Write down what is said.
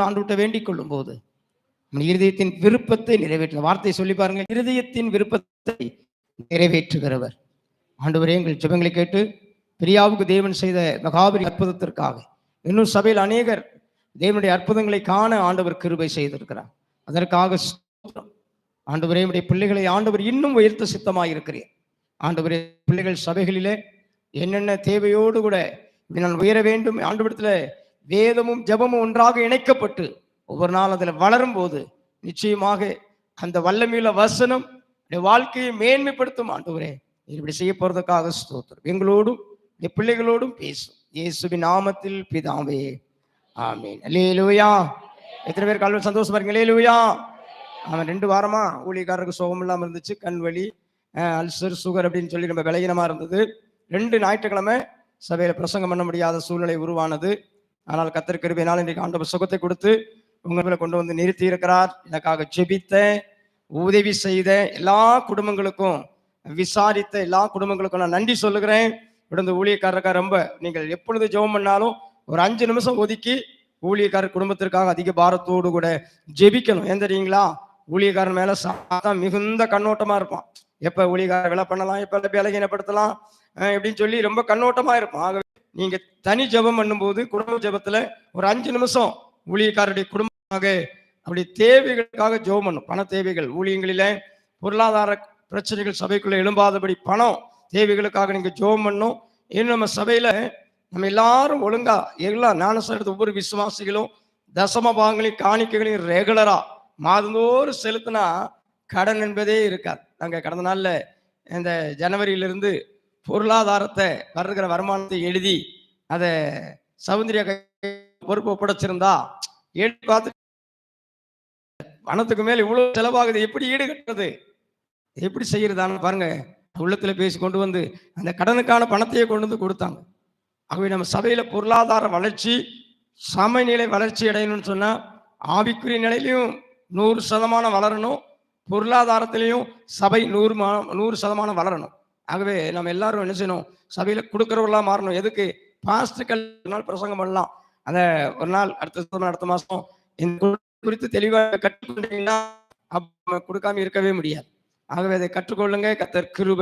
ஆர்வத்தோடு ஆண்டு வேண்டிக் கொள்ளும் போது இருதயத்தின் விருப்பத்தை நிறைவேற்ற வார்த்தை சொல்லி பாருங்க இருதயத்தின் விருப்பத்தை நிறைவேற்றுகிறவர். ஆண்டவரே எங்கள் ஜெபங்களை கேட்டு பிரியாவுக்கு தேவன் செய்த மகாபரி அற்புதத்திற்காக இன்னும் சபையில் அநேகர் தேவனுடைய அற்புதங்களை காண ஆண்டவர் கிருபை செய்திருக்கிறார். அதற்காக ஆண்டவரே உடைய பிள்ளைகளை ஆண்டவர் இன்னும் உயர்த்த சித்தமாக இருக்கிறேன் ஆண்டவரே பிள்ளைகள் சபைகளிலே என்னென்ன தேவையோடு கூட நான் உயர வேண்டும் ஆண்டவரத்தில் வேதமும் ஜெபமும் ஒன்றாக இணைக்கப்பட்டு ஒவ்வொரு நாள் அதில் வளரும் போது நிச்சயமாக அந்த வல்லமையுள்ள வசனம் வாழ்க்கையை மேன்மைப்படுத்தும். ஆண்டவரே இப்படி செய்ய போறதுக்காக ஸ்தோத்திரம். எங்களோடும் என் பிள்ளைகளோடும் பேசும். இயேசுவின் நாமத்தில் பிதாவே ஆமீன். அல்லேலூயா. எத்தனை பேர் கால்வன் சந்தோஷமா இருக்கீங்க அல்லேலூயா. அவன் ரெண்டு வாரமா ஊழியக்காரருக்கு சுகம் இல்லாமல் இருந்துச்சு கண் வலி அல்சர் சுகர் அப்படின்னு சொல்லி ரொம்ப விலகினமா இருந்தது. ரெண்டு ஞாயிற்றுக்கிழமை சபையில பிரசங்கம் பண்ண முடியாத சூழ்நிலை உருவானது. ஆனால் கத்தர் கிருபையினால் இன்றைக்கு ஆண்டவர் சுகத்தை கொடுத்து உங்களை கொண்டு வந்து நிறுத்தி இருக்கிறார். எனக்காக ஜெபித்த உதவி செய்த எல்லா குடும்பங்களுக்கும் விசாரித்த எல்லா குடும்பங்களுக்கும் நான் நன்றி சொல்லுகிறேன். விடுந்த ஊழியக்காரருக்கா ரொம்ப நீங்கள் எப்பொழுது ஜெபம் பண்ணாலும் ஒரு அஞ்சு நிமிஷம் ஒதுக்கி ஊழியக்காரர் குடும்பத்திற்காக அதிக பாரத்தோடு கூட ஜெபிக்கணும். ஏன் தெரியுங்களா? ஊழியக்காரன் மேல சாதம் மிகுந்த கண்ணோட்டமா இருப்பான். எப்ப ஊழியக்காரர் வேலை பண்ணலாம் எப்ப விலகினப்படுத்தலாம் அஹ் இப்படின்னு சொல்லி ரொம்ப கண்ணோட்டமா இருப்பான். ஆகவே நீங்க தனி ஜெபம் பண்ணும்போது குடும்ப ஜபத்துல ஒரு அஞ்சு நிமிஷம் ஊழியக்காரருடைய குடும்பமாக அப்படி தேவைகளுக்காக ஜெபம் பண்ணும். பண தேவைகள் ஊழியங்களில பொருளாதார பிரச்சனைகள் சபைக்குள்ள எழும்பாதபடி பணம் தேவைகளுக்காக நீங்க ஜெபம் பண்ணும். இன்னும் நம்ம சபையில நம்ம எல்லாரும் ஒழுங்கா எல்லா ஞானசனத்து ஒவ்வொரு விசுவாசிகளும் தசம பாகங்களையும் காணிக்கைகளையும் ரெகுலரா மாதந்தோறும் செலுத்தினா கடன் என்பதே இருக்காது. நாங்கள் கடந்த நாளில் இந்த ஜனவரியிலிருந்து பொருளாதாரத்தை வருகிற வருமானத்தை எழுதி அதை சவுந்தரிய பொறுப்பு ஒப்படைச்சிருந்தா எழுதி பார்த்து பணத்துக்கு மேல் இவ்வளவு செலவாகுது? எப்படி ஈடு கட்டுறது? எப்படி செய்யறதான்னு பாருங்க. உள்ளத்துல பேசி கொண்டு வந்து அந்த கடனுக்கான பணத்தையே கொண்டு வந்து கொடுத்தாங்க. ஆகவே நம்ம சபையில பொருளாதார வளர்ச்சி சமநிலை வளர்ச்சி அடையணும்னு சொன்னா ஆவிக்குரிய நிலையிலையும் நூறு சதமானம் வளரணும். பொருளாதாரத்திலையும் சபை நூறு மா- நூறு சதமானம் வளரணும். ஆகவே நம்ம எல்லாரும் என்ன செய்யணும்? சபையில் கொடுக்குறவர்களாக மாறணும். எதுக்கு? பாஸ்டுக்கள் ஒரு நாள் பிரசங்கம் பண்ணலாம். அந்த ஒரு நாள் அடுத்த அடுத்த மாசம் இந்த குறித்து தெளிவாக கற்றுக்கொண்டீங்கன்னா அப்ப கொடுக்காம இருக்கவே முடியாது. ஆகவே அதை கற்றுக்கொள்ளுங்க. கத்தர் கிருபை